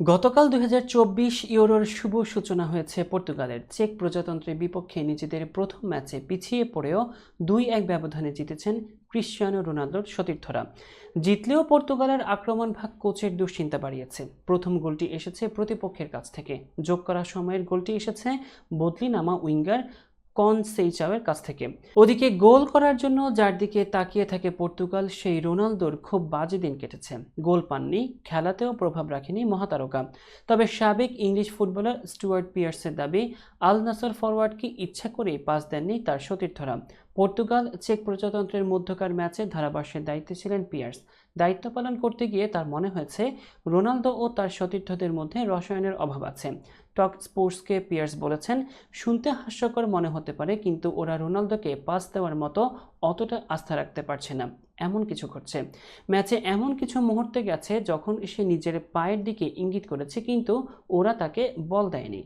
গতকাল দুই ইউরোর শুভ সূচনা হয়েছে পর্তুগালের। চেক প্রজাতন্ত্রের বিপক্ষে নিজেদের প্রথম ম্যাচে পিছিয়ে পড়েও দুই এক ব্যবধানে জিতেছেন ক্রিশ্চিয়ানো রোনালদোর সতীর্থরা। জিতলেও পর্তুগালের আক্রমণ ভাগ কোচের দুশ্চিন্তা বাড়িয়েছে। প্রথম গোলটি এসেছে প্রতিপক্ষের কাছ থেকে। যোগ করা সময়ের গোলটি এসেছে বদলি নামা উইঙ্গার কন সেইচাওয়ের কাছ থেকে। ওদিকে গোল করার জন্য যার দিকে তাকিয়ে থাকে পর্তুগাল, সেই রোনালদোর খুব বাজে দিন কেটেছে। গোল পাননি, খেলাতেও প্রভাব রাখেনি মহাতারকা। তবে সাবেক ইংলিশ ফুটবলার স্টুয়ার্ট পিয়ার্সের দাবি আল নাসর ফরওয়ার্ডকে ইচ্ছা করে পাস দেননি তার সতীর্থরা। পর্তুগাল চেক প্রজাতন্ত্রের মধ্যকার ম্যাচে ধারাভাষ্যের দায়িত্বে ছিলেন পিয়ার্স। দায়িত্ব পালন করতে গিয়ে তার মনে হয়েছে, রোনালদো ও তার সতীর্থদের মধ্যে রসায়নের অভাব আছে। টক স্পোর্টসকে পিয়ার্স বলেছেন, শুনতে হাস্যকর মনে হতে পারে, কিন্তু ওরা রোনালদোকে পাস দেওয়ার মতো অতটা আস্থা রাখতে পারছে না। এমন কিছু ঘটছে। ম্যাচে এমন কিছু মুহূর্তে গেছে যখন সে নিজের পায়ের দিকে ইঙ্গিত করেছে, কিন্তু ওরা তাকে বল দেয়নি।